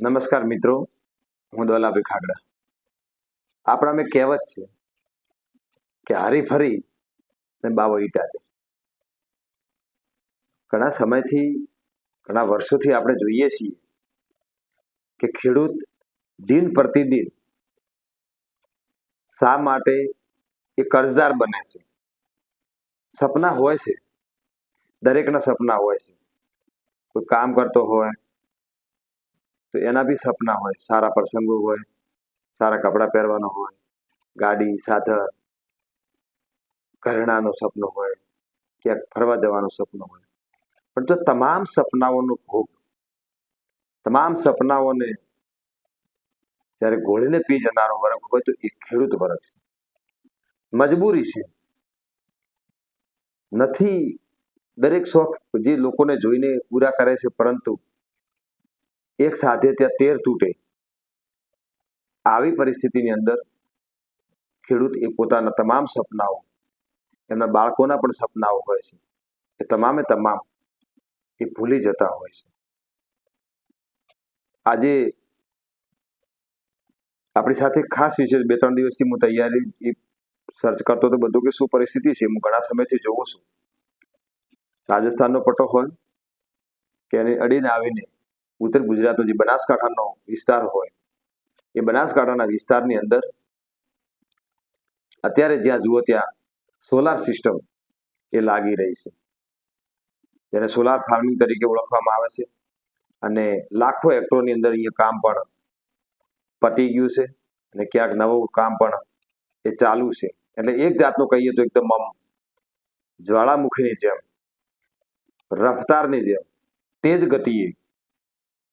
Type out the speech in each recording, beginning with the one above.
નમસ્કાર મિત્રો, હું દલાભી ખાગડા. આપણા મેં કહેવત છે કે હારી ફરી ને બાવો ઈટા દે. ઘણા સમયથી, ઘણા વર્ષોથી આપણે જોઈએ છીએ કે ખેડૂત દિન પ્રતિદિન શા માટે એ કર્જદાર બને છે? સપના હોય છે. દરેકના સપના હોય છે. કોઈ કામ કરતો હોય તો એના બી સપના હોય. સારા પ્રસંગો હોય, સારા કપડાં પહેરવાનો હોય, ગાડી સાધન, ઘરેણાનું સપનું હોય, ક્યાંક ફરવા જવાનું સપનું હોય. પણ જો તમામ સપનાઓનો ભોગ, તમામ સપનાઓને જ્યારે ગોળીને પી જનારો વર્ગ હોય તો એ ખેડૂત વર્ગ છે. મજબૂરી છે. નથી દરેક શોખ જે લોકોને જોઈને પૂરા કરે છે, પરંતુ એક સાથે ત્યાં તેર તૂટે. આવી પરિસ્થિતિની અંદર ખેડૂત એ પોતાના તમામ સપનાઓ એમના બાળકોના પણ સપનાઓ હોય છે. એ તમામે તમામ એ ભૂલી જતા હોય છે. આજે આપણી સાથે ખાસ વિશેષ બે ત્રણ દિવસથી હું તૈયારી સર્ચ કરતો તો બધું કે શું પરિસ્થિતિ છે, હું ઘણા સમયથી જોઉં છું. રાજસ્થાનનો પટો હોય, કે એને અડીને આવીને ઉત્તર ગુજરાતનો જે બનાસકાંઠાનો વિસ્તાર હોય, એ બનાસકાંઠાના વિસ્તારની અંદર અત્યારે જ્યાં જુઓ ત્યાં સોલાર સિસ્ટમ એ લાગી રહી છે. જેને સોલાર ફાર્મિંગ તરીકે ઓળખવામાં આવે છે અને લાખો હેક્ટરની અંદર અહીંયા કામ પણ પતી ગયું છે અને ક્યાંક નવું કામ પણ એ ચાલુ છે. એટલે એક જાતનું કહીએ તો એકદમ આમ જ્વાળામુખીની જેમ, રફતારની જેમ, તેજ ગતિએ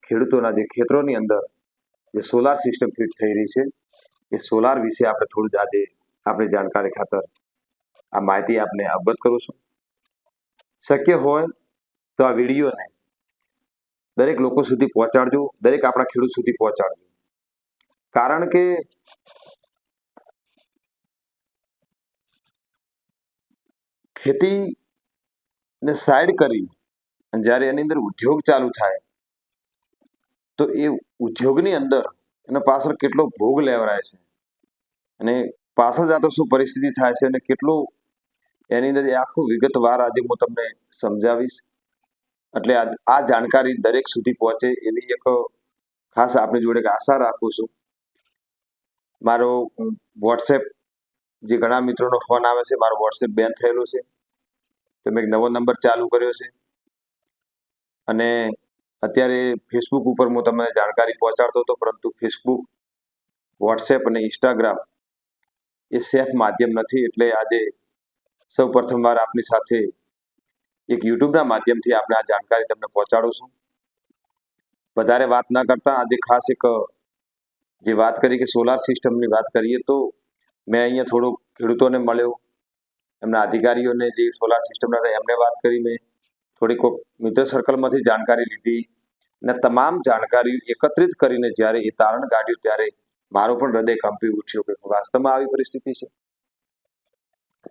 ખેડૂતોના જે ખેતરોની અંદર જે સોલાર સિસ્ટમ ફિટ થઈ રહી છે, એ સોલાર વિશે આપણે થોડું આજે આપણે જાણકારી ખાતર આ માહિતી આપને અવગત કરું છું. શક્ય હોય તો આ વિડીયોને દરેક લોકો સુધી પહોંચાડજો, દરેક આપણા ખેડૂત સુધી પહોંચાડજો. કારણ કે ખેતી ને સાઈડ કરી અને જ્યારે એની અંદર ઉદ્યોગ ચાલુ થાય તો એ ઉદ્યોગની અંદર એના પાછળ કેટલો ભોગ લેવરાય છે? અને પાછળ જતો શું પરિસ્થિતિ થાય છે અને કેટલું એની અંદર આખું વિગતવાર આજે હું તમને સમજાવીશ. એટલે આ જાણકારી દરેક સુધી પહોંચે એવી એક ખાસ આપણી જોડે આશા રાખું છું. મારો વોટ્સએપ જે ઘણા મિત્રોનો ફોન આવે છે, મારો વોટ્સએપ બેન થયેલો છે. તો મેં એક નવો નંબર ચાલુ કર્યો છે. અને અત્યારે ફેસબુક ઉપર હું તમને જાણકારી પહોંચાડતો હતો, પરંતુ ફેસબુક વોટ્સએપ અને ઇન્સ્ટાગ્રામ એ સેફ માધ્યમ નથી, એટલે આજે સૌ પ્રથમવાર આપની સાથે એક યુટ્યુબના માધ્યમથી આપણે આ જાણકારી તમને પહોંચાડું છું. વધારે વાત ના કરતા આજે ખાસ એક, જે વાત કરી કે સોલાર સિસ્ટમની વાત કરીએ તો મેં અહીંયા થોડુંક ખેડૂતોને મળ્યો, એમના અધિકારીઓને જે સોલાર સિસ્ટમના એમને વાત કરી મેં. થોડીક મિત્ર સર્કલમાંથી જાણકારી લીધી અને તમામ જાણકારી એકત્રિત કરીને જ્યારે એ તારણ કાઢ્યું ત્યારે મારો પણ હૃદય કંપી ઉઠ્યો કે વાસ્તવમાં આવી પરિસ્થિતિ છે.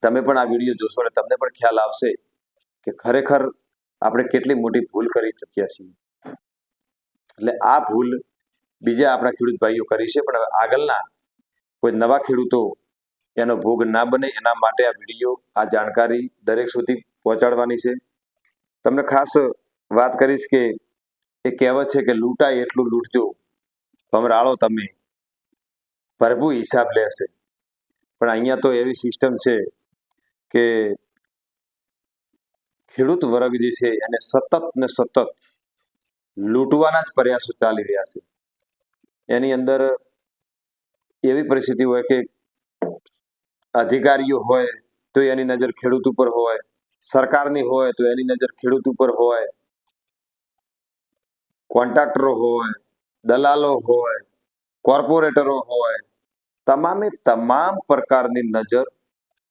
તમે પણ આ વીડિયો જોશો અને તમને પણ ખ્યાલ આવશે કે ખરેખર આપણે કેટલી મોટી ભૂલ કરી ચૂક્યા છીએ. એટલે આ ભૂલ બીજા આપણા ખેડૂત ભાઈઓ કરી છે, પણ આગળના કોઈ નવા ખેડૂતો એનો ભોગ ના બને એના માટે આ વીડિયો, આ જાણકારી દરેક સુધી પહોંચાડવાની છે. તમને ખાસ વાત કરીશ કે એ કહેવત છે કે લૂંટાય એટલું લૂંટજો ભમરાળો તમે. પ્રભુ હિસાબ લેશે. પણ અહીંયા તો એવી સિસ્ટમ છે કે ખેડૂત વર્ગ જે છે એને સતત ને સતત લૂંટવાના જ પ્રયાસો ચાલી રહ્યા છે. એની અંદર એવી પરિસ્થિતિ હોય કે અધિકારીઓ હોય તો એની નજર ખેડૂત ઉપર હોય સરકારની હોય તો એની નજર ખેડૂત ઉપર હોય, કોન્ટ્રાક્ટરો હોય, દલાલો હોય, કોર્પોરેટરો હોય, તમામે તમામ પ્રકારની નજર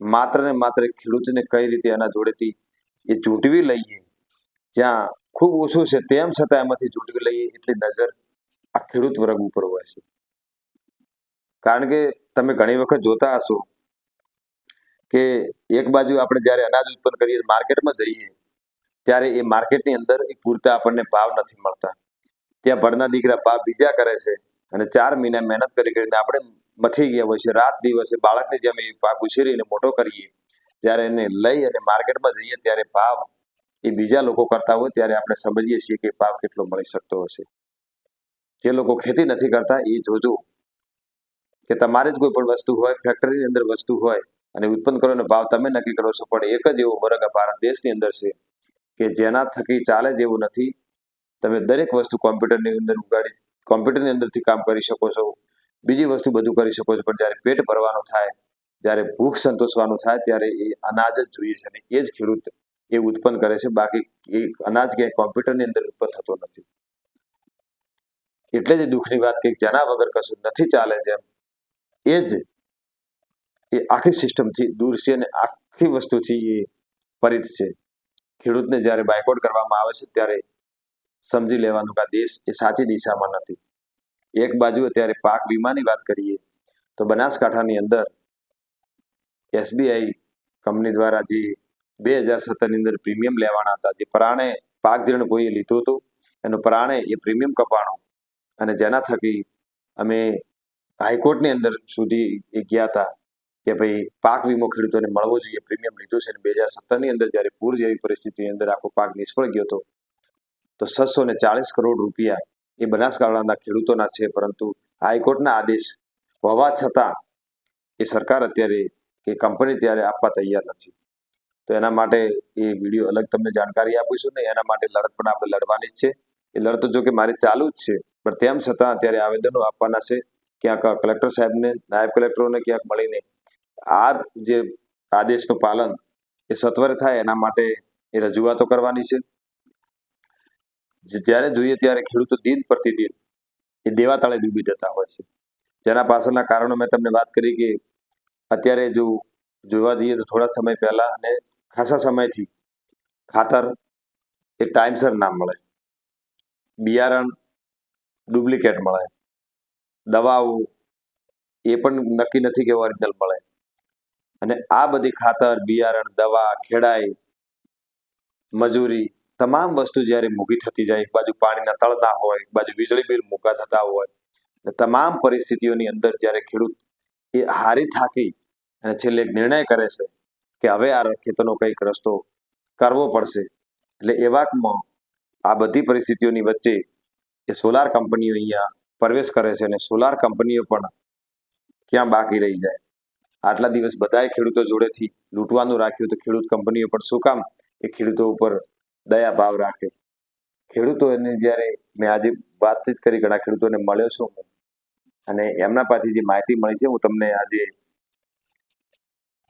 માત્ર ને માત્ર ખેડૂતને કઈ રીતે એના જોડેથી એ ચૂંટવી લઈએ, જ્યાં ખૂબ ઓછું છે તેમ છતાં એમાંથી ચૂંટવી લઈએ એટલી નજર આ ખેડૂત વર્ગ ઉપર હોય છે. કારણ કે તમે ઘણી વખત જોતા હશો કે એક બાજુ આપણે જ્યારે અનાજ ઉત્પન્ન કરીએ, માર્કેટમાં જઈએ, ત્યારે એ માર્કેટની અંદર એ પૂરતા આપણને ભાવ નથી મળતા. ત્યાં ભરના દીકરા બાપ બીજા કરે છે અને ચાર મહિના મહેનત કરી કરીને આપણે મથી ગયા હોય છે. રાત દિવસે બાળકને જેમ એ પાક ઉછેરીને મોટો કરીએ, જ્યારે એને લઈ અને માર્કેટમાં જઈએ ત્યારે ભાવ એ બીજા લોકો કરતા હોય, ત્યારે આપણે સમજીએ છીએ કે ભાવ કેટલો મળી શકતો હશે. જે લોકો ખેતી નથી કરતા, એ જોજો કે તમારે જ કોઈ પણ વસ્તુ હોય ફેક્ટરીની અંદર વસ્તુ હોય અને ઉત્પન્ન કરવાનો ભાવ તમે નક્કી કરો છો. પણ એક જ એવો વર્ગ ભારત દેશની અંદર છે કે જેના થકી ચાલે જેવું નથી. તમે દરેક વસ્તુ કોમ્પ્યુટરની અંદર ઉગાડી, કોમ્પ્યુટરની અંદરથી કામ કરી શકો છો. બીજી વસ્તુ બધું કરી શકો છો. પણ જ્યારે પેટ ભરવાનું થાય, જ્યારે ભૂખ સંતોષવાનું થાય, ત્યારે એ અનાજ જ જોઈએ છે અને એ જ ખેડૂત એ ઉત્પન્ન કરે છે. બાકી એ અનાજ ક્યાંય કોમ્પ્યુટરની અંદર ઉત્પન્ન થતો નથી. એટલે જ દુઃખની વાત કે જેના વગર કશું નથી ચાલે જેમ, એ જ એ આખી સિસ્ટમથી દૂર છે અને આખી વસ્તુથી એ પરિત છે. ખેડૂતને જ્યારે બાયકોટ કરવામાં આવે છે ત્યારે સમજી લેવાનું કે દેશ એ સાચી દિશામાં નથી. એક બાજુ અત્યારે પાક વીમાની વાત કરીએ, તો બનાસકાંઠાની અંદર એસબીઆઈ કંપની દ્વારા જે બે હજાર સત્તરની અંદર પ્રીમિયમ લેવાના હતા, જે પ્રાણે પાક ધીરણ કોઈએ લીધું હતું, એનું પ્રાણે એ પ્રીમિયમ કપાણું અને જેના થકી અમે હાઈકોર્ટની અંદર સુધી એ ગયા હતા. કે ભાઈ પાક વીમો ખેડૂતોને મળવો જોઈએ. પ્રીમિયમ લીધું છે બે હજાર સત્તરની અંદર જ્યારે પૂર જેવી પરિસ્થિતિની અંદર આખો પાક નિષ્ફળ ગયો હતો, તો છસો ને ચાલીસ કરોડ રૂપિયા એ બનાસકાંઠાના ખેડૂતોના છે. પરંતુ હાઈકોર્ટના આદેશ હોવા છતાં એ સરકાર અત્યારે કે કંપની ત્યારે આપવા તૈયાર નથી. તો એના માટે એ વીડિયો અલગ તમને જાણકારી આપીશું ને. એના માટે લડત પણ આપણે લડવાની જ છે. એ લડત જો કે મારી ચાલુ જ છે. પણ તેમ છતાં અત્યારે આવેદનો આપવાના છે. ક્યાંક કલેક્ટર સાહેબને, નાયબ કલેક્ટરોને ક્યાંક મળીને આ જે આદેશનું પાલન એ સત્વરે થાય એના માટે એ રજૂઆતો કરવાની છે. જ્યારે જોઈએ ત્યારે ખેડૂતો દિન પ્રતિદિન એ દેવાતાળે ડૂબી જતા હોય છે. જેના પાછળના કારણો મેં તમને વાત કરી કે અત્યારે જો જોવા જઈએ તો થોડા સમય પહેલા અને ખાસા સમયથી ખાતર એ ટાઈમસર ના મળે. બિયારણ ડુપ્લિકેટ મળે. દવાઓ એ પણ નક્કી નથી કે ઓરિજિનલ મળે. અને આ બધી ખાતર, બિયારણ, દવા, ખેડાઈ, મજૂરી, તમામ વસ્તુ જ્યારે મૂકી થતી જાય, એક બાજુ પાણીના તળના હોય, એક બાજુ વીજળી બિલ મૂકા થતા હોય તમામ પરિસ્થિતિઓની અંદર જ્યારે ખેડૂત એ હારી થાકી અને છેલ્લે નિર્ણય કરે છે કે હવે આ ખેતરનો કંઈક રસ્તો કરવો પડશે, એટલે એવામાં આ બધી પરિસ્થિતિઓની વચ્ચે એ સોલાર કંપનીઓ અહીંયા પ્રવેશ કરે છે અને સોલાર કંપનીઓ પણ ક્યાં બાકી રહી જાય. આટલા દિવસ બધાએ ખેડૂતો જોડેથી લૂંટવાનું રાખ્યું તો ખેડૂત કંપનીઓ પણ શું કામ? એ ખેડૂતો ઉપર દયા ભાવ રાખે. ખેડૂતોને જ્યારે મેં આજે વાતચીત કરી, ઘણા ખેડૂતોને મળ્યો છું અને એમના પાસેથી જે માહિતી મળી છે, હું તમને આજે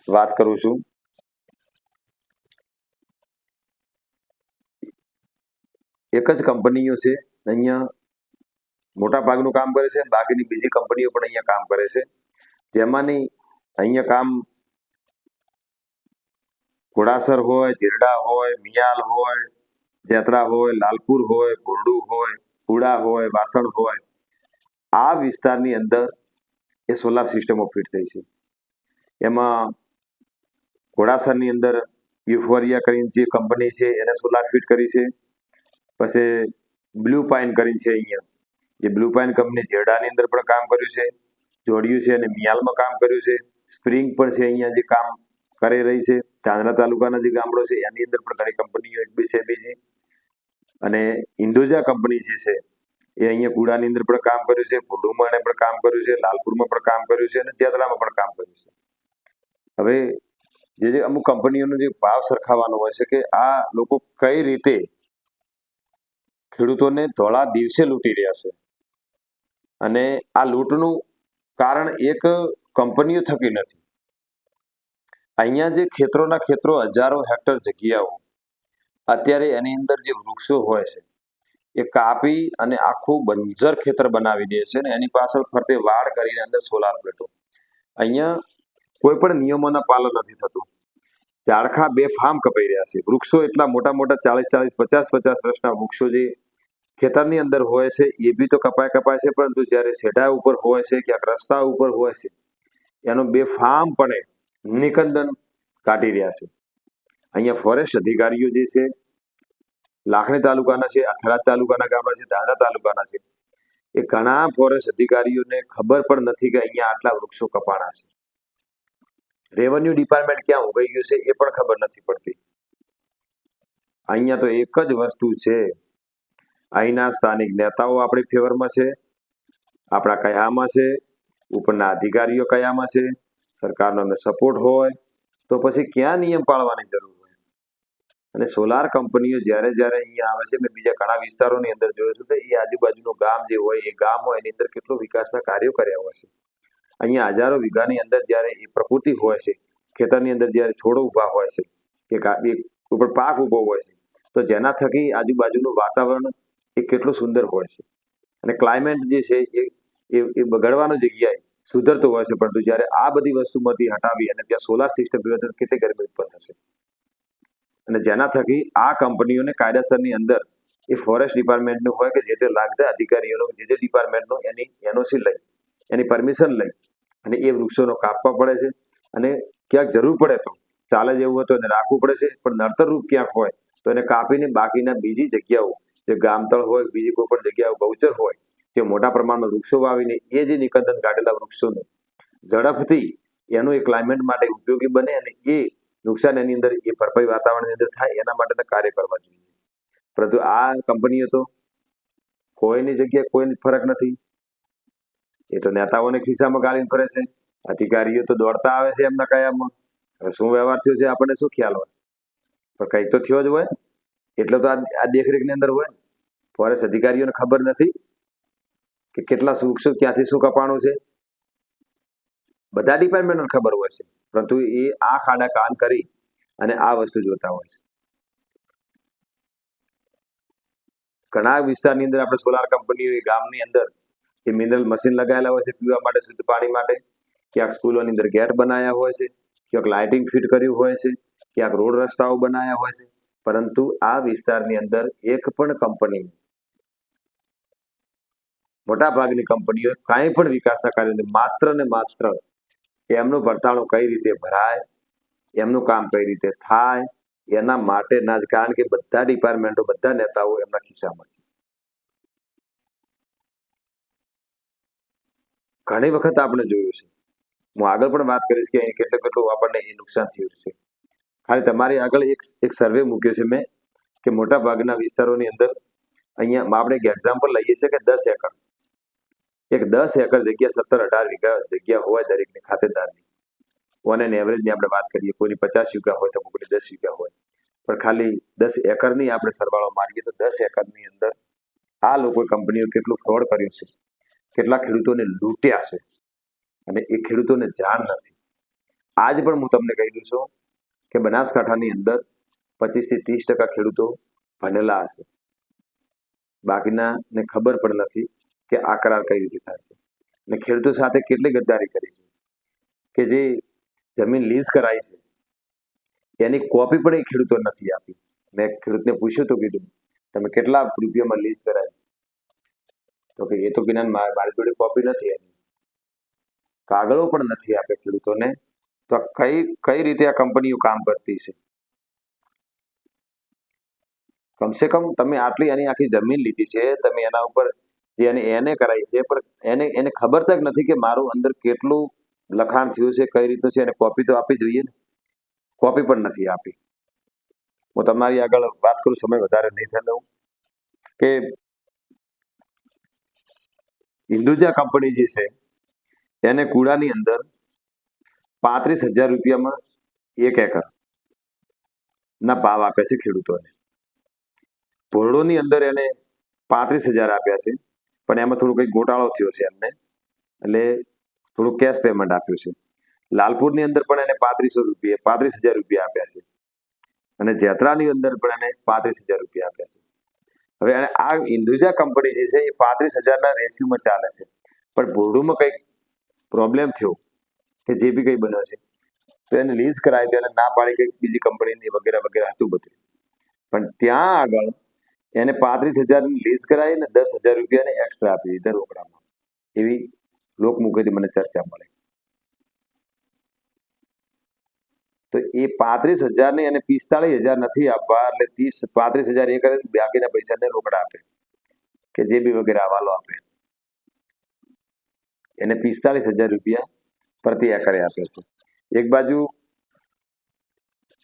વાત કરું છું. એક જ કંપનીઓ છે, અહીંયા મોટા ભાગનું કામ કરે છે, બાકીની બીજી કંપનીઓ પણ અહીંયા કામ કરે છે. જેમાંની અહીંયા કામ ઘોડાસર હોય, જીરડા હોય, મિયાલ હોય, જેતરા હોય, લાલપુર હોય ગોરડુ હોય, પુડા હોય, વાસણ હોય. આ વિસ્તારની અંદર એ સોલાર સિસ્ટમો ફિટ થઈ છે. એમાં ઘોડાસરની અંદર યુફોરિયા કરીને જે કંપની છે એને સોલાર ફિટ કરી છે. પછી બ્લુ પાઇન કરીને છે અહીંયા. જે બ્લુ પાઇન કંપની જેરડાની અંદર પણ કામ કર્યું છે, જોડ્યું છે અને મિયાલમાં કામ કર્યું છે. સ્પ્રિંગ પણ છે અહીંયા જે કામ કરી રહી છે. ચાંદરા તાલુકાના જે ગામડો છે, એની અંદર પણ ઘણી કંપનીઓ એક બી છે બીજી અને ઇન્ડોઝા કંપની જે છે, એ અહીંયા કુડાની અંદર પણ કામ કર્યું છે, ભુડુમાં પણ કામ કર્યું છે, લાલપુરમાં પણ કામ કર્યું છે અને જેતરામાં પણ કામ કર્યું છે. હવે જે જે અમુક કંપનીઓનો જે ભાવ સરખાવાનો હોય છે કે આ લોકો કઈ રીતે ખેડૂતોને ધોળા દિવસે લૂંટી રહ્યા છે. અને આ લૂંટનું કારણ એક કંપનીઓ થકી નથી. અહીંયા જે ખેતરોના ખેતરો હજારો હેક્ટર જગ્યાઓ અત્યારે એની અંદર જે વૃક્ષો હોય છે, એ કાપી અને આખું બંજર ખેતર બનાવી દે છે ને એની પાછળ ફરતે વાડ કરીને અંદર સોલાર પ્લેટો. અહીંયા કોઈ પણ નિયમોના પાલન નથી થતું. ઝાડખા બે ફાર્મ કપાઈ રહ્યા છે. વૃક્ષો એટલા મોટા મોટા ચાલીસ ચાલીસ પચાસ પચાસ વર્ષના વૃક્ષો જે ખેતરની અંદર હોય છે, એ બી તો કપાય કપાય છે, પરંતુ જ્યારે સેઢા ઉપર હોય છે, ક્યાંક રસ્તા ઉપર હોય છે એનો બે ફાર્મ પણ નિકંદન કાઢી રહ્યા છે. અહીંયા ફોરેસ્ટ અધિકારીઓ જે છે, લાખણી તાલુકાના છે થરાદ તાલુકાના ગામડા છે દાદરા તાલુકાના છે, એ ઘણા ફોરેસ્ટ અધિકારીઓને ખબર પણ નથી કે અહીંયા આટલા વૃક્ષો કપાણા છે. રેવન્યુ ડિપાર્ટમેન્ટ ક્યાં ઉગાઈ ગયું છે એ પણ ખબર નથી પડતી. અહીંયા તો એક જ વસ્તુ છે, અહીંના સ્થાનિક નેતાઓ આપણી ફેવરમાં છે, આપણા કયામાં છે ઉપરના અધિકારીઓ કયામાં છે, સરકારનો સપોર્ટ હોય, તો પછી ક્યાં નિયમ પાળવાની જરૂર હોય? અને સોલાર કંપનીઓ જ્યારે જ્યારે અહીંયા આવે છે, મેં બીજા ઘણા વિસ્તારોની અંદર જોયું છું, તો એ આજુબાજુનું ગામ જે હોય, એ ગામ હોય, એની અંદર કેટલો વિકાસના કાર્યો કર્યા હોય છે. અહીંયા હજારો વીઘાની અંદર જ્યારે એ પ્રકૃતિ હોય છે, ખેતરની અંદર જ્યારે છોડો ઊભા હોય છે, કે ઉપર પાક ઊભો હોય છે, તો જેના થકી આજુબાજુનું વાતાવરણ એ કેટલું સુંદર હોય છે. અને ક્લાઇમેટ જે છે, એ એ એ બગડવાની જગ્યાએ સુધરતો હોય છે. પરંતુ જ્યારે આ બધી વસ્તુમાંથી હટાવી અને ત્યાં સોલાર સિસ્ટમ પીવે તો કેટલી ગરમી ઉત્પન્ન થશે? અને જેના થકી આ કંપનીઓને કાયદેસરની અંદર એ ફોરેસ્ટ ડિપાર્ટમેન્ટનું હોય કે જે તે લાગતા અધિકારીઓનો, જે તે ડિપાર્ટમેન્ટનો એની એનઓસી લઈ, એની પરમિશન લઈ અને એ વૃક્ષોનો કાપવા પડે છે. અને ક્યાંક જરૂર પડે તો ચાલે જેવું હોય તો એને રાખવું પડે છે. પણ નડતર રૂપ ક્યાંક હોય તો એને કાપીને બાકીના બીજી જગ્યાઓ, જે ગામતળ હોય, બીજી કોઈ પણ જગ્યાઓ ગૌચર હોય જે મોટા પ્રમાણમાં વૃક્ષો વાવીને એ જે નિકંદન કાઢેલા વૃક્ષોને ઝડપથી એનું એ ક્લાઇમેટ માટે ઉપયોગી બને અને એ નુકસાન એની અંદર, એ ભરપાઈ વાતાવરણની અંદર થાય, એના માટેના કાર્ય કરવા જોઈએ. પરંતુ આ કંપનીઓ તો કોઈની જગ્યાએ કોઈ ફરક નથી. એ તો નેતાઓને ખિસ્સામાં ગાળીને ફરે છે. અધિકારીઓ તો દોડતા આવે છે એમના કયામાં. હવે શું વ્યવહાર થયો છે આપણને શું ખ્યાલ હોય? પણ કંઈક તો થયો જ હોય. એટલે તો આ દેખરેખની અંદર હોય. ફોરેસ્ટ અધિકારીઓને ખબર નથી. કે કેટલા વૃક્ષો ક્યાંથી શું કપાણું છે? બધા ડિપાર્ટમેન્ટને ખબર હોય છે, પરંતુ એ આ ખાડા કાન કરી અને આ વસ્તુ જોતા હોય છે. ઘણા વિસ્તારની અંદર આપણે સોલાર કંપનીઓ ગામની અંદર એ મિનરલ મશીન લગાવેલા હોય છે, પીવા માટે શુદ્ધ પાણી માટે. ક્યાંક સ્કૂલોની અંદર ગેટ બનાવ્યા હોય છે, ક્યાંક લાઇટિંગ ફિટ કર્યું હોય છે, ક્યાંક રોડ રસ્તાઓ બનાવ્યા હોય છે. પરંતુ આ વિસ્તારની અંદર એક પણ કંપની મોટા ભાગની કંપનીઓ કાંઈ પણ વિકાસના કાર્યોને માત્ર ને માત્ર એમનું ભરતાણું કઈ રીતે ભરાય, એમનું કામ કઈ રીતે થાય, એના માટેના જ, કારણ કે બધા ડિપાર્ટમેન્ટો, બધા નેતાઓ એમના ખિસ્સામાં છે. ઘણી વખત આપણે જોયું છે. હું આગળ પણ વાત કરીશ કે કેટલું કેટલું આપણને એ નુકસાન થયું છે. ખાલી તમારી આગળ એક એક સર્વે મૂક્યો છે મેં, કે મોટા ભાગના વિસ્તારોની અંદર અહીંયા આપણે એક એક્ઝામ્પલ લઈએ છીએ કે દસ એકર. એક દસ એકર જગ્યા સત્તર અઢાર વીઘા જગ્યા હોય દરેકની ખાતેદારની ઓન એન એવરેજની આપણે વાત કરીએ, કોઈની પચાસ વીઘા હોય તો કોઈની દસ વીઘા હોય. પણ ખાલી દસ એકરની આપણે સરવાળો મારીએ તો દસ એકરની અંદર આ લોકો કંપનીઓ કેટલું ફ્રોડ કર્યું છે, કેટલા ખેડૂતોને લૂંટ્યા છે, અને એ ખેડૂતોને જાણ નથી. આજ પણ હું તમને કહી દઉં છું કે બનાસકાંઠાની અંદર પચીસથી ત્રીસ ટકા ખેડૂતો ભણેલા હશે. બાકીના ને ખબર પણ નથી કે આ કઈ રીતે થાય છે? અને ખેડૂતો સાથે કેટલી ગદ્દારી કરી છે? કે જે જમીન લીઝ કરાઈ છે, એની કોપી પણ એ ખેડૂતો નથી આપી. મેં ખેડૂતને પૂછ્યું તો કીધું, તમે કેટલા રૂપિયામાં લીઝ કરાય તો કે, એ તો જ્ઞાન મારી જોડે કોપી નથી એની કાગળો પણ નથી આપે ખેડૂતોને. તો કઈ કઈ રીતે આ કંપનીઓ કામ કરતી છે? કમસે કમ તમે આટલી એની આખી જમીન લીધી છે, તમે એના ઉપર એને એને કરાઈ છે, પણ એને એને ખબર તક નથી કે મારું અંદર કેટલું લખાણ થયું છે, કઈ રીતનું છે, એને કોપી તો આપવી જોઈએ ને? કોપી પણ નથી આપી. હું તમારી આગળ વાત કરું, સમય વધારે નહીં થયો કે હિન્દુજા કંપની જે છે, એને કુડાની અંદર પાંત્રીસ હજાર રૂપિયામાં એક એકર ના ભાવ આપે છે ખેડૂતોને. ભોરડોની અંદર એને પાંત્રીસ હજાર આપ્યા છે. પણ એમાં થોડું કંઈક ગોટાળો થયો છે એમને. એટલે થોડું કેશ પેમેન્ટ આપ્યું છે. લાલપુરની અંદર પણ એને પાંત્રીસો રૂપિયા, પાંત્રીસ હજાર રૂપિયા આપ્યા છે. અને જેતરાની અંદર પણ એને પાંત્રીસ હજાર રૂપિયા આપ્યા છે. હવે એને આ ઇન્દુજા કંપની જે છે એ પાંત્રીસ હજારના રેશિયોમાં ચાલે છે. પણ ભોરડુમાં કંઈક પ્રોબ્લેમ થયો કે જે બી કંઈ બન્યો છે, તો એને લીઝ કરાવી એને ના પાડી કંઈક બીજી કંપનીની વગેરે વગેરે હતું બધું. પણ ત્યાં આગળ એને પાંત્રીસ હજારની લીઝ કરાવી ને દસ હજાર રૂપિયાને એક્સ્ટ્રા આપી દીધા રોકડામાં. એવી લોકમુખેથી મને ચર્ચા મળે. તો એ પાંત્રીસ હજારની અને પિસ્તાળીસ હજાર નથી આપવા, એટલે ત્રીસ, પાંત્રીસ હજાર એ કરે બાકીના પૈસાને રોકડા આપે. કે જે બી વગેરે હવાલો આપે. એને પિસ્તાળીસ હજાર રૂપિયા પ્રતિ એકરે આપે છે. એક બાજુ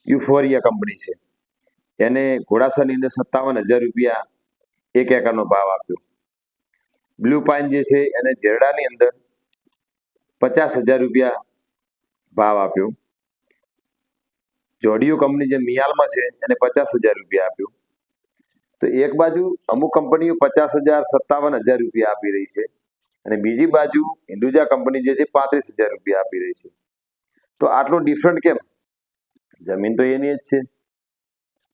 યુફોરિયા કંપની છે. એને ઘોડાસરની અંદર સત્તાવન હજાર રૂપિયા એક એકરનો ભાવ આપ્યો. બ્લુ પાઇન જે છે એને જેરડાની અંદર પચાસ હજાર રૂપિયા ભાવ આપ્યો. જોડિયો કંપની જે મિયાલમાં છે એને પચાસ હજાર રૂપિયા આપ્યું. તો એક બાજુ અમુક કંપનીઓ પચાસ હજાર, સત્તાવન હજાર રૂપિયા આપી રહી છે અને બીજી બાજુ હિન્દુજા કંપની જે છે પાંત્રીસ હજાર રૂપિયા આપી રહી છે. તો આટલો ડિફરન્ટ કેમ? જમીન તો એની જ છે.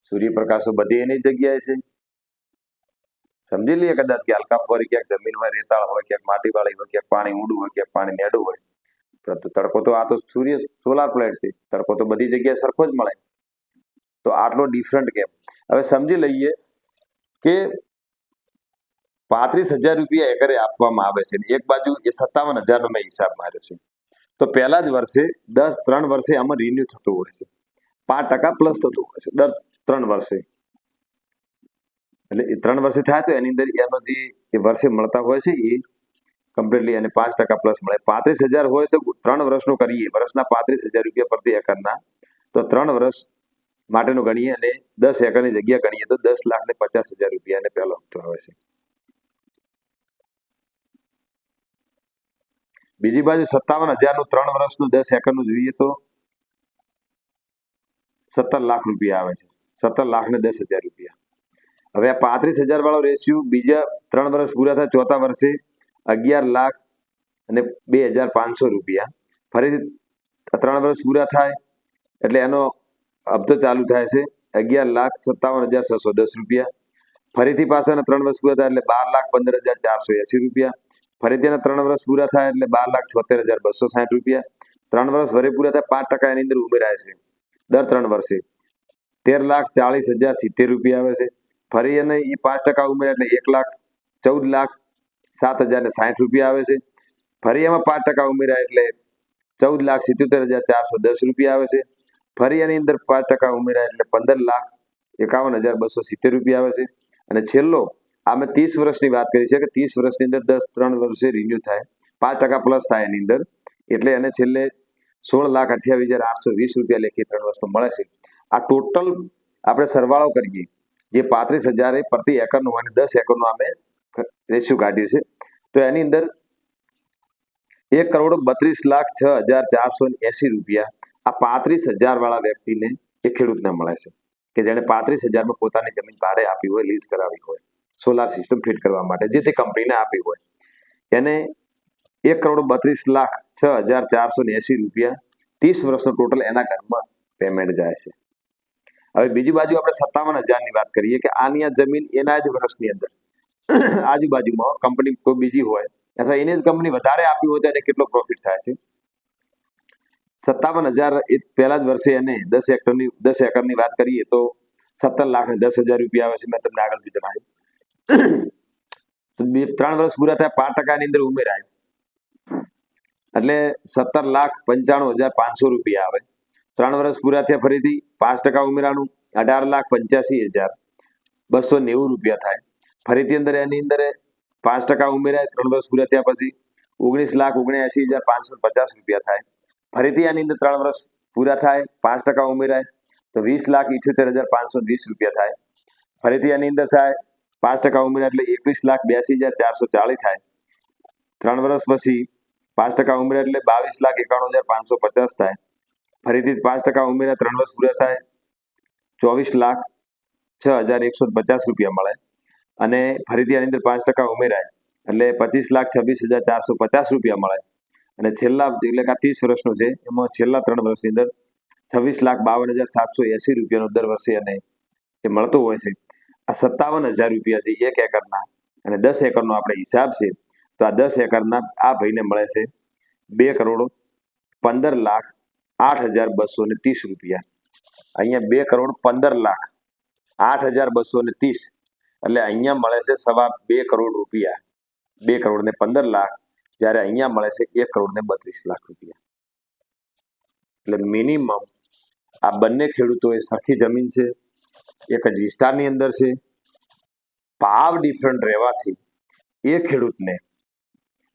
સૂર્યપ્રકાશો બધી એની જગ્યાએ છે. સમજી લઈએ કદાચ કે હલકા ફરી ક્યાંક જમીન રેતાળ હોય, ક્યાંક માટીવાળી હોય, ક્યાંક પાણી ઊંડું હોય, ક્યાંક પાણી નેડું હોય. પરંતુ તડકો તો આ તો સૂર્ય સોલાર પ્લેટ છે. તડકો તો બધી જગ્યાએ સરખો જ મળે. તો આટલો ડિફરન્ટ કેમ? હવે સમજી લઈએ કે પાંત્રીસ હજાર રૂપિયા એકરે આપવામાં આવે છે એક બાજુ એ સત્તાવન હજારનો મેં હિસાબ માર્યો છે. તો પહેલા જ વર્ષે દર ત્રણ વર્ષે આમાં રિન્યુ થતું હોય છે. પાંચ ટકા પ્લસ થતું હોય છે. દર ત્રણ વર્ષે. એટલે એ ત્રણ વર્ષે થાય તો એની અંદર એનો જે એ વર્ષે મળતા હોય છે એ કમ્પ્લીટલી અને પાંચ ટકા પ્લસ મળે. પાંત્રીસ હજાર હોય તો ત્રણ વર્ષનું કરીએ. વર્ષના પાંત્રીસ હજાર રૂપિયા પ્રતિ એકરના. તો ત્રણ વર્ષ માટેનું ગણીએ અને દસ એકરની જગ્યા ગણીએ તો દસ લાખ ને પચાસ હજાર રૂપિયા એને પહેલો હપ્તો આવે છે. બીજી બાજુ સત્તાવન હજારનું ત્રણ વર્ષનું દસ એકરનું જોઈએ તો સત્તર લાખ રૂપિયા આવે છે. સત્તર લાખ ને દસ હજાર રૂપિયા. હવે આ પાંત્રીસ હજાર વાળો રેશિયો બીજા ત્રણ વર્ષ પૂરા થાય, ચોથા વર્ષે અગિયાર લાખ અને બે હજાર પાંચસો રૂપિયા. ફરીથી ત્રણ વર્ષ પૂરા થાય, એટલે એનો હપ્તો ચાલુ થાય છે. અગિયાર લાખ સત્તાવન હજાર છસો દસ રૂપિયા. ફરીથી પાછાના ત્રણ વર્ષ પૂરા થાય, એટલે બાર લાખ પંદર હજાર ચારસો એસી રૂપિયા. ફરીથી એના ત્રણ વર્ષ પૂરા થાય, એટલે બાર લાખ છોતેર હજાર બસો સાઠ રૂપિયા. ત્રણ વર્ષ વરે પૂરા થાય, પાંચ ટકા એની અંદર ઉમેરાય છે, દર ત્રણ વર્ષે. તેર લાખ ચાલીસ હજાર સિત્તેર રૂપિયા આવે છે. ફરી એને એ પાંચ ટકા ઉમેર્યા એટલે એક લાખ ચૌદ લાખ સાત હજાર ને સાઠ રૂપિયા આવે છે. ફરી એમાં પાંચ ટકા ઉમેર્યા એટલે ચૌદ લાખ સિત્યોતેર હજાર ચારસો દસ રૂપિયા આવે છે. ફરી એની અંદર પાંચ ટકા ઉમેર્યા એટલે પંદર લાખ એકાવન હજાર બસો સિત્તેર રૂપિયા આવે છે. અને છેલ્લો આ મેં ત્રીસ વર્ષની વાત કરી છે કે ત્રીસ વર્ષની અંદર દસ ત્રણ વર્ષે રિન્યુ થાય. પાંચ ટકા પ્લસ થાય એની અંદર. એટલે એને છેલ્લે સોળ લાખ અઠ્યાવીસ હજાર આઠસો વીસ રૂપિયા લેખી ત્રણ વર્ષનો મળે છે. આ ટોટલ આપણે સરવાળો કરીએ. જે પાંત્રીસ હજાર પ્રતિ એકરનું અને દસ એકરનું અમે રેશિયો કાઢ્યું છે તો એની અંદર એક કરોડ બત્રીસ લાખ છ હજાર ચારસો એસી રૂપિયા આ પાંત્રીસ હજાર વાળા વ્યક્તિને એ ખેડૂતને મળે છે. કે જેણે પાંત્રીસ હજારમાં પોતાની જમીન ભાડે આપી હોય, લીઝ કરાવી હોય, સોલાર સિસ્ટમ ફિટ કરવા માટે, જે તે કંપનીને આપી હોય. એને એક કરોડ બત્રીસ લાખ છ હજાર ચારસો એસી રૂપિયા ત્રીસ વર્ષનો ટોટલ એના ઘરમાં પેમેન્ટ જાય છે. હવે બીજી બાજુ આપણે સત્તાવન હજારની વાત કરીએ કે આની આ જમીન એના જ વર્ષની અંદર. આજુબાજુમાં કંપની કોઈ બીજી હોય, અથવા એને જ કંપની વધારે આપી હોય તો એને કેટલો પ્રોફિટ થાય છે? સત્તાવન હજાર એ પહેલા જ વર્ષે એને દસ હેક્ટરની, દસ એકરની વાત કરીએ તો સત્તર લાખ દસ હજાર રૂપિયા આવે છે, મેં તમને આગળ બી જણાવ્યું. તો બે, ત્રણ વર્ષ પૂરા થયા, પાંચ ટકાની અંદર ઉમેરાય. એટલે સત્તર લાખ પંચાણું હજાર પાંચસો રૂપિયા આવે. ત્રણ વર્ષ પૂરા થયા ફરીથી પાંચ ટકા ઉમેરાનું અઢાર લાખ પંચ્યાસી હજાર બસો નેવું રૂપિયા થાય. ફરીથી અંદર એની અંદર પાંચ ટકા ઉમેરાય, ત્રણ વર્ષ પૂરા થયા પછી ઓગણીસ લાખ ઓગણ્યાસી હજાર પાંચસો પચાસ રૂપિયા થાય. ફરીથી આની અંદર ત્રણ વર્ષ પૂરા થાય, પાંચ ટકા ઉમેરાય, તો વીસ લાખ ઇઠ્યોતેર હજાર પાંચસો વીસ રૂપિયા થાય. ફરીથી આની અંદર થાય, પાંચ ટકા ઉમેરાય એટલે એકવીસ લાખ બ્યાસી હજાર ચારસો ચાલીસ થાય. ત્રણ વર્ષ પછી પાંચ ટકા ઉમેરા એટલે બાવીસ લાખ એકાણું હજાર પાંચસો પચાસ થાય. ફરીથી પાંચ ટકા ઉમેર્યા ત્રણ વર્ષ પૂરા થાય. ચોવીસ લાખ છ હજાર એકસો પચાસ રૂપિયા મળે. અને ફરીથી આની અંદર પાંચ ટકા ઉમેરાય. એટલે પચીસ લાખ છવ્વીસ હજાર ચારસો પચાસ રૂપિયા મળે. અને છેલ્લા, એટલે કે ત્રીસ વર્ષનું છે, એમાં છેલ્લા ત્રણ વર્ષની અંદર છવ્વીસ લાખ બાવન હજાર સાતસો એસી રૂપિયાનો દર વર્ષે અને એ મળતો હોય છે, આ સત્તાવન હજાર રૂપિયા છે એક એકરના. અને દસ એકરનો આપણે હિસાબ છે, તો આ દસ એકરના આ ભાઈને મળે છે બે કરોડ પંદર લાખ આઠ હજાર બસો ને ત્રીસ રૂપિયા. અહીંયા બે કરોડ પંદર લાખ. આઠ હજાર બસો ને ત્રીસ. એટલે અહીંયા મળે છે સવા બે કરોડ રૂપિયા. બે કરોડ ને પંદર લાખ. જ્યારે અહીંયા મળે છે એક કરોડ ને બત્રીસ લાખ રૂપિયા. એટલે મિનિમમ આ બંને ખેડૂતો એ સરખી જમીન છે. એક જ વિસ્તારની અંદર છે. ભાવ ડિફરન્ટ રહેવાથી એ ખેડૂતને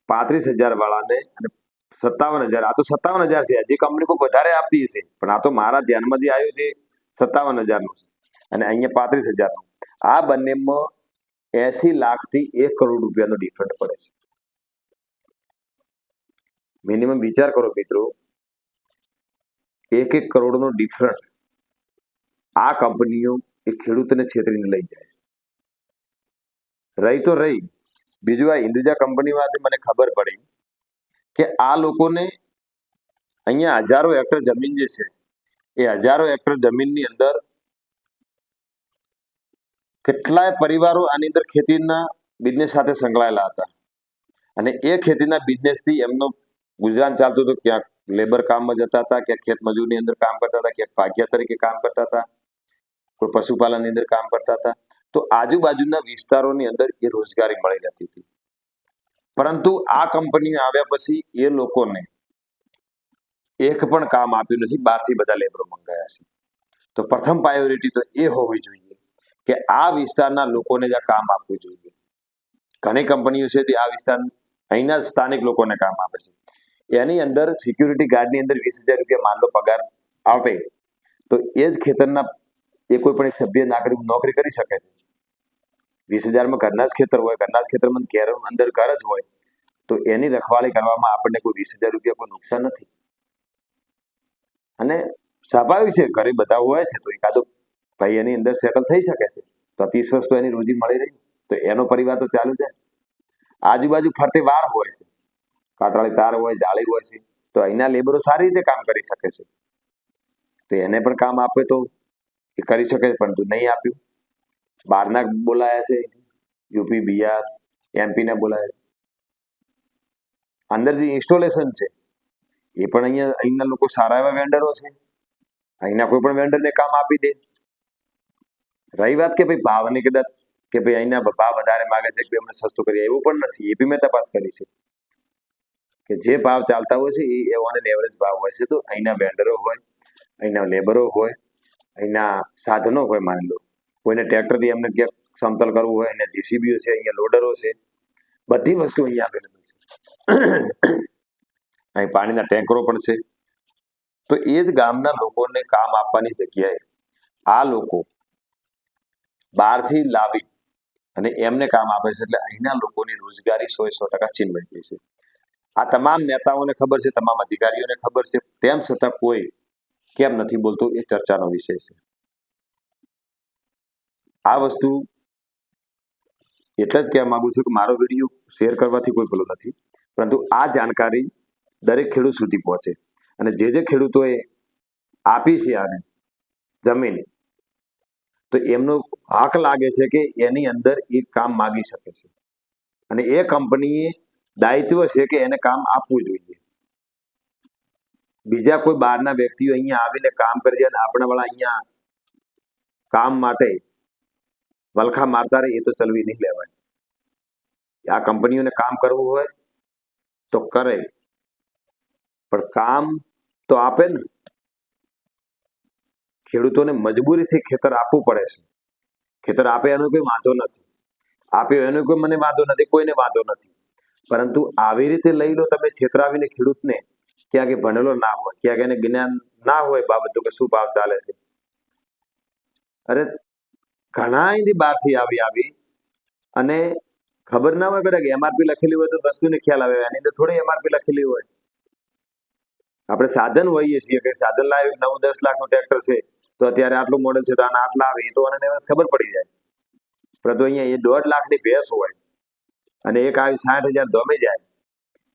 પાંત્રીસ હજાર વાળાને અને સત્તાવન હજાર. આ તો સત્તાવન હજાર છે. હજી કંપની કોઈ વધારે આપતી હશે. પણ આ તો મારા ધ્યાનમાં જે આવ્યું છે સત્તાવન હજારનું છે. અને અહીંયા પાંત્રીસ હજારનું. આ બંનેમાં એસી લાખથી એક કરોડ રૂપિયાનો ડિફરન્ટ પડે છે. મિનિમમ વિચાર કરો મિત્રો. એક એક કરોડનો ડિફરન્ટ આ કંપનીઓ એ ખેડૂતને છેતરીને લઈ જાય છે. રહી તો રહી. બીજું આ હિન્દુજા કંપનીમાંથી મને ખબર પડી કે આ લોકોને અહીંયા હજારો એકર જમીન જે છે, એ હજારો એકર જમીનની અંદર કેટલાય પરિવારો આની અંદર ખેતીના બિઝનેસ સાથે સંકળાયેલા હતા. અને એ ખેતીના બિઝનેસથી એમનો ગુજરાન ચાલતું હતું, ક્યાંક લેબર કામમાં જતા હતા, ક્યાંક ખેત મજૂરની અંદર કામ કરતા હતા, ક્યાંક ભાગ્યા તરીકે કામ કરતા હતા, કોઈ પશુપાલનની અંદર કામ કરતા હતા. તો આજુબાજુના વિસ્તારોની અંદર એ રોજગારી મળી રહેતી હતી. પરંતુ આ કંપની આવ્યા પછી એ લોકોને એક પણ કામ આપ્યું નથી. બહારથી બધા લેબરો મંગાયા છે. તો પ્રથમ પ્રાયોરિટી તો એ હોવી જોઈએ કે આ વિસ્તારના લોકોને જ આ કામ આપવું જોઈએ. ઘણી કંપનીઓ છે તે આ વિસ્તાર અહીંના સ્થાનિક લોકોને કામ આપે છે. એની અંદર સિક્યુરિટી ગાર્ડની અંદર વીસ હજાર રૂપિયા માનલો પગાર આપે તો એ જ ખેતરના એ કોઈ પણ એક સભ્ય, નાગરિક નોકરી કરી શકે છે. વીસ હજારમાં ઘરના જ ખેતર હોય, ઘરના જ ખેતરમાં ઘેર અંદર ઘર જ હોય, તો એની રખવાળી કરવામાં આપણને કોઈ વીસ હજાર રૂપિયા કોઈ નુકસાન નથી. અને સ્વાભાવિક છે, ઘરે બધા હોય છે, તો એકાદો ભાઈ એની અંદર સેટલ થઈ શકે છે. તો ત્રીસ વર્ષ તો એની રોજી મળી રહી. તો એનો પરિવાર તો ચાલુ જાય આજુબાજુ ફરતે વાર હોય છે. કાંટાળી તાર હોય, જાળી હોય છે. તો અહીંના લેબરો સારી રીતે કામ કરી શકે છે. તો એને પણ કામ આપે તો એ કરી શકે પણ પરંતુ નહીં આપ્યું. બહારના બોલાયા છે. યુપી, બિહાર એમપીને બોલાયા છે. અંદર જે ઇન્સ્ટોલેશન છે, એ પણ અહીંયા, અહીંના લોકો સારા એવા વેન્ડરો છે. અહીંના કોઈ પણ વેન્ડરને કામ આપી દે. રહી વાત કે ભાઈ ભાવની કદાચ, કે ભાઈ અહીંના ભાવ વધારે માગે છે, કે અમને સસ્તું કરીએ, એવું પણ નથી. એ બી મેં તપાસ કરી છે. કે જે ભાવ ચાલતા હોય છે, એ ઓન એન એવરેજ ભાવ હોય છે. તો અહીંના વેન્ડરો હોય, અહીંના લેબરો હોય, અહીંના સાધનો હોય માની લો. કોઈને ટ્રેક્ટરથી એમને ક્યાંક સમતલ કરવું હોય, એને જીસીબીઓ છે, અહીંયા લોડરો છે, બધી વસ્તુ અહીંયા અવેલેબલ છે. અહીં પાણીના ટેન્કરો પણ છે. તો એ જ ગામના લોકોને કામ આપવાની જગ્યાએ આ લોકો બહારથી લાવી અને એમને કામ આપે છે એટલે અહીંના લોકોની રોજગારી સો સો ટકા છીનવાઈ ગઈ છે. આ તમામ નેતાઓને ખબર છે, તમામ અધિકારીઓને ખબર છે. તેમ છતાં કોઈ કેમ નથી બોલતું, એ ચર્ચાનો વિષય છે. આ વસ્તુ એટલે જ કહેવા માગું છું કે મારો વીડિયો શેર કરવાથી કોઈ ભલો નથી. પરંતુ આ જાણકારી દરેક ખેડૂત સુધી પહોંચે. અને જે જે ખેડૂતોએ આપી છે આને જમીન, તો એમનો હક લાગે છે કે એની અંદર એ કામ માગી શકે છે. અને એ કંપનીએ દાયિત્વ છે કે એને કામ આપવું જોઈએ. બીજા કોઈ બહારના વ્યક્તિઓ અહીંયા આવીને કામ કરી જાય આપણા વાળા અહીંયા કામ માટે વલખા મારતા રહે એ તો ચલવી નહીં લેવાય. આ કંપનીઓને કામ કરવું હોય તો કરે. પણ કામ તો આપે ને. ખેડૂતોને મજબૂરીથી ખેતર આપવું પડે છે. ખેતર આપે એનો કોઈ વાંધો નથી. આપ્યો એનો કોઈ મને વાંધો નથી, કોઈને વાંધો નથી. પરંતુ આવી રીતે લઈ લો તમે છેતરાવીને ખેડૂતને, ક્યાંક ભણેલો ના હોય, ક્યાંક એને જ્ઞાન ના હોય બાબતો કે શું ભાવ ચાલે છે. અરે ઘણા અહીંથી બહારથી આવી આવી. અને ખબર ના હોય કદાચ એમઆરપી લખેલી હોય તો વસ્તુને ખ્યાલ આવે. એની અંદર થોડી એમઆરપી લખેલી હોય. આપણે સાધન હોઈએ છીએ કે સાધન લાવી, નવ, દસ લાખનું ટ્રેક્ટર છે, તો અત્યારે આટલું મોડેલ છે તો આના આટલા આવે તો આને ખબર પડી જાય. પરંતુ અહીંયા એ દોઢ લાખની ભેંસ હોય અને એક આવી સાઠ હજાર ધોમે જાય.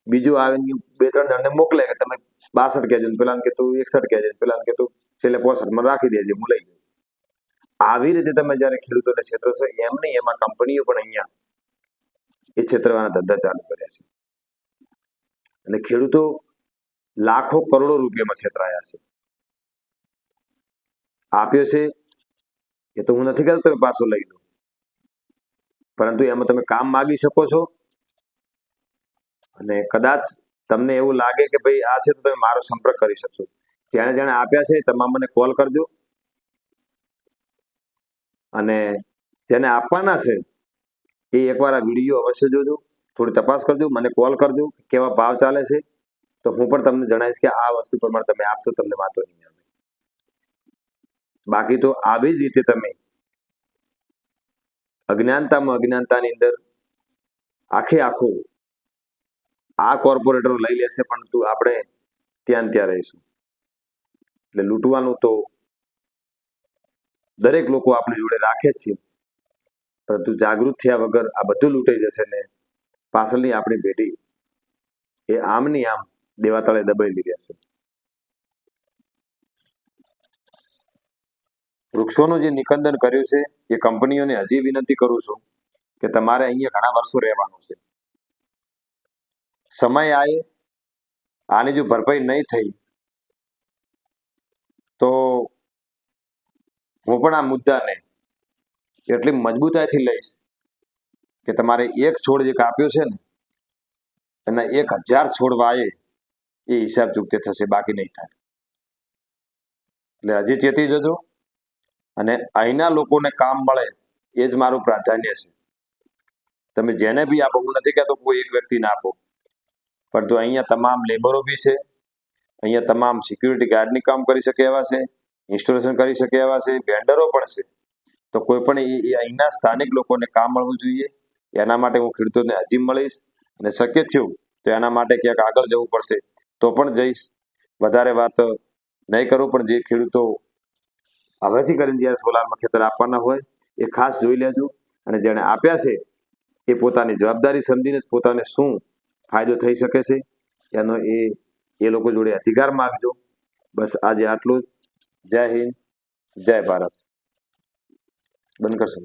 બીજું આવે બે, ત્રણ જણને મોકલે કે તમે બાસઠ કહેજો પેલા કે તું એકસઠ કહેજો પેલા કે તું છેલ્લે પોસઠમાં રાખી દેજે, હું લઈ આવી રીતે તમે જ્યારે ખેડૂતોને છેતરો છો, એમ નહીં, એમાં કંપનીઓ પણ અહીંયા એ છેતરવાના ધંધા ચાલુ કર્યા છે. અને ખેડૂતો લાખો કરોડો રૂપિયામાં છેતરાયા છે. આપ્યો છે એ તો હું નથી કહેતો તમે પાછો લઈ લો. પરંતુ એમાં તમે કામ માગી શકો છો. અને કદાચ તમને એવું લાગે કે ભાઈ આ છે તો તમે મારો સંપર્ક કરી શકશો. જેણે જેણે આપ્યા છે એ તમામને કોલ કરજો. અને જેને આપવાના છે, એ એકવાર આ વીડિયો અવશ્ય જોજો. થોડી તપાસ કરજો, મને કોલ કરજો કેવા ભાવ ચાલે છે. તો હું પણ તમને જણાવીશ કે આ વસ્તુ પ્રમાણે તમે આપશો, તમને વાંધો નહીં આવે. બાકી તો આવી જ રીતે તમે અજ્ઞાનતામાં અજ્ઞાનતાની અંદર આખે આખું આ કોર્પોરેટરો લઈ લેશે પરંતુ આપણે ત્યાં ત્યાં રહીશું. એટલે લૂંટવાનું તો દરેક લોકો આપણે જોડે રાખે જ છે. પરંતુ જાગૃત થયા વગર આ બધું લૂંટાઈ જશે ને પાછળની આપણી પેઢી એ આમની આમ દેવાતળે દબાયેલી રહેશે વૃક્ષોનું જે નિકંદન કર્યું છે, એ કંપનીઓને હજી વિનંતી કરું છું કે તમારે અહીંયા ઘણા વર્ષો રહેવાનું છે. સમય આવે આની જો ભરપાઈ નહીં થઈ, તો હું પણ આ મુદ્દાને એટલી મજબૂતાઈથી લઈશ કે તમારે એક છોડ જે કાપ્યો છે ને, એના એક હજાર છોડ વાય એ હિસાબ ચૂકતે થશે, બાકી નહીં થાય. એટલે હજી ચેતી જજો અને અહીંના લોકોને કામ મળે એ જ મારું પ્રાધાન્ય છે. તમે જેને બી આપો, હું નથી કહેતો કોઈ એક વ્યક્તિને આપો, પરંતુ અહીંયા તમામ લેબરો બી છે, અહીંયા તમામ સિક્યુરિટી ગાર્ડની કામ કરી શકે એવા છે ઇન્સ્ટોલેશન કરી શકે એવા છે વેન્ડરો પણ છે. તો કોઈ પણ અહીંના સ્થાનિક લોકોને કામ મળવું જોઈએ. એના માટે હું ખેડૂતોને હજી મળીશ અને શક્ય થયું તો એના માટે ક્યાંક આગળ જવું પડશે તો પણ જઈશ. વધારે વાત નહીં કરું, પણ જે ખેડૂતો હવેથી કરીને જ્યારે સોલારમાં ખેતર આપવાના હોય એ ખાસ જોઈ લેજો અને જેણે આપ્યા છે એ પોતાની જવાબદારી સમજીને પોતાને શું ફાયદો થઈ શકે છે, એનો એ એ લોકો જોડે અધિકાર માગજો. બસ આજે આટલું જ. જય હિન્દ જય ભારત. બંધ કરશો.